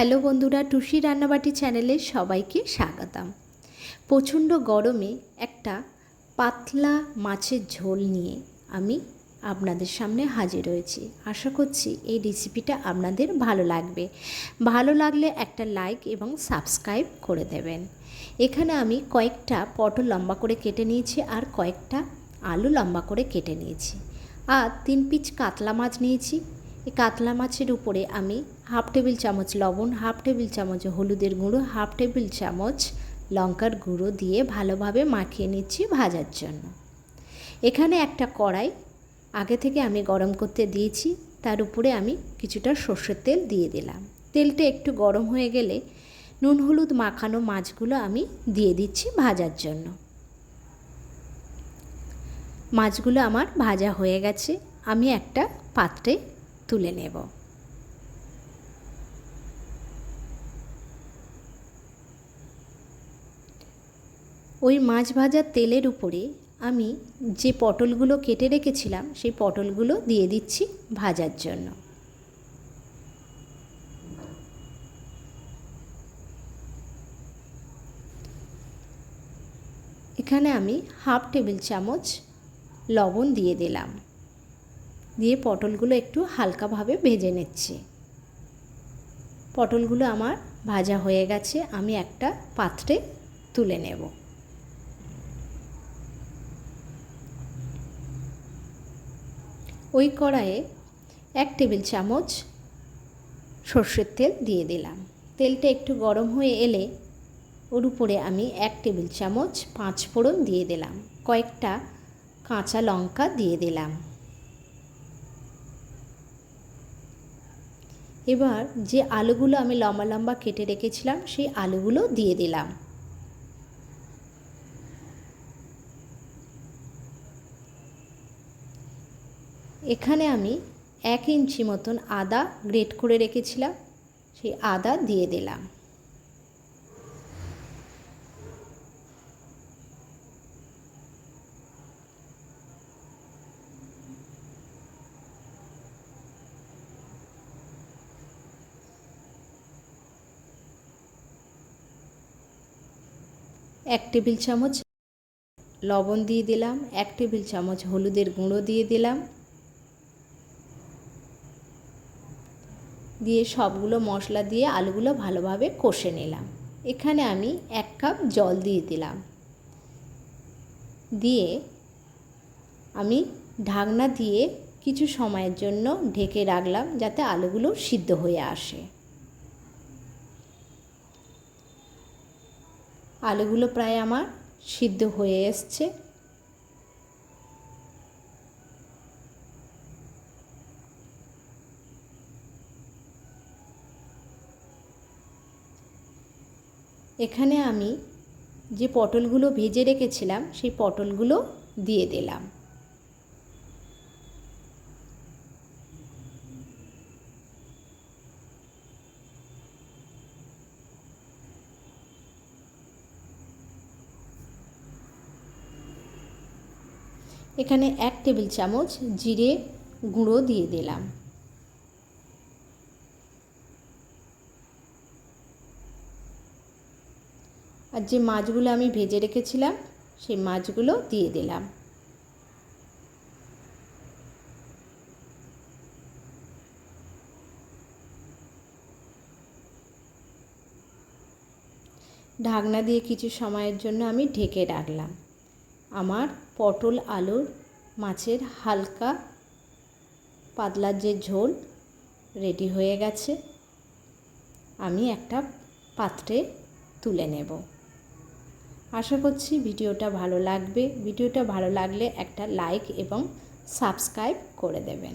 Hello বন্ধুরা টুসি রান্নাবাটি চ্যানেলে সবাইকে স্বাগতম। প্রচণ্ড গরমে একটা পাতলা মাছের ঝোল নিয়ে আমি আপনাদের সামনে হাজির হয়েছি। আশা করছি এই রেসিপিটা আপনাদের ভালো লাগবে। ভালো লাগলে একটা লাইক এবং সাবস্ক্রাইব করে দেবেন। এখানে আমি কয়েকটা পটল লম্বা করে কেটে নিয়েছি আর কয়েকটা আলু লম্বা করে কেটে নিয়েছি। আর তিন পিচ কাতলা মাছ নিয়েছি। এই কাতলা মাছের উপরে আমি হাফ টেবিল চামচ লবণ, হাফ টেবিল চামচ হলুদের গুঁড়ো, হাফ টেবিল চামচ লঙ্কার গুঁড়ো দিয়ে ভালোভাবে মাখিয়ে নিচ্ছি ভাজার জন্য। এখানে একটা কড়াই আগে থেকে আমি গরম করতে দিয়েছি, তার উপরে আমি কিছুটা সর্ষের তেল দিয়ে দিলাম। তেলটা একটু গরম হয়ে গেলে নুন হলুদ মাখানো মাছগুলো আমি দিয়ে দিচ্ছি ভাজার জন্য। মাছগুলো আমার ভাজা হয়ে গেছে, আমি একটা পাত্রে তুলে নেব। ওই মাছ ভাজার তেলের উপরে আমি যে পটলগুলো কেটে রেখেছিলাম, সেই পটলগুলো দিয়ে দিচ্ছি ভাজার জন্য। এখানে আমি হাফ টেবিল চামচ লবণ দিয়ে দিলাম। দিয়ে পটলগুলো একটু হালকাভাবে ভেজে নিচ্ছি। পটলগুলো আমার ভাজা হয়ে গেছে, আমি একটা পাত্রে তুলে নেব। ওই কড়াইয়ে এক টেবিল চামচ সর্ষের তেল দিয়ে দিলাম। তেলটা একটু গরম হয়ে এলে ওর উপরে আমি এক টেবিল চামচ পাঁচ ফোড়ন দিয়ে দিলাম। কয়েকটা কাঁচা লঙ্কা দিয়ে দিলাম। এবার যে আলুগুলো আমি লম্বা লম্বা কেটে রেখেছিলাম, সেই আলুগুলো দিয়ে দিলাম। এখানে আমি এক ইঞ্চি মতন আদা গ্রেট করে রেখেছিলাম, সেই আদা দিয়ে দিলাম। এক টেবিল চামচ লবণ দিয়ে দিলাম, এক টেবিল চামচ হলুদের গুঁড়ো দিয়ে দিলাম। দিয়ে সবগুলো মশলা দিয়ে আলুগুলো ভালোভাবে কষে নিলাম। এখানে আমি এক কাপ জল দিয়ে দিলাম। দিয়ে আমি ঢাকনা দিয়ে কিছু সময়ের জন্য ঢেকে রাখলাম যাতে আলুগুলো সিদ্ধ হয়ে আসে। আলুগুলো প্রায় আমার সিদ্ধ হয়ে এসছে। এখানে আমি যে পটলগুলো ভেজে রেখেছিলাম, সেই পটলগুলো দিয়ে দিলাম। এখানে এক টেবিল চামচ জিরে গুঁড়ো দিয়ে দিলাম। আর যে মাছগুলো আমি ভেজে রেখেছিলাম, সেই মাছগুলো দিয়ে দিলাম। ঢাকনা দিয়ে কিছু সময়ের জন্য আমি ঢেকে রাখলাম। আমার পটল আলুর মাছের হালকা পাতলার যে ঝোল রেডি হয়ে গেছে, আমি একটা পাত্রে তুলে নেব। আশা করছি ভিডিওটা ভালো লাগবে। ভিডিওটা ভালো লাগলে একটা লাইক এবং সাবস্ক্রাইব করে দেবেন।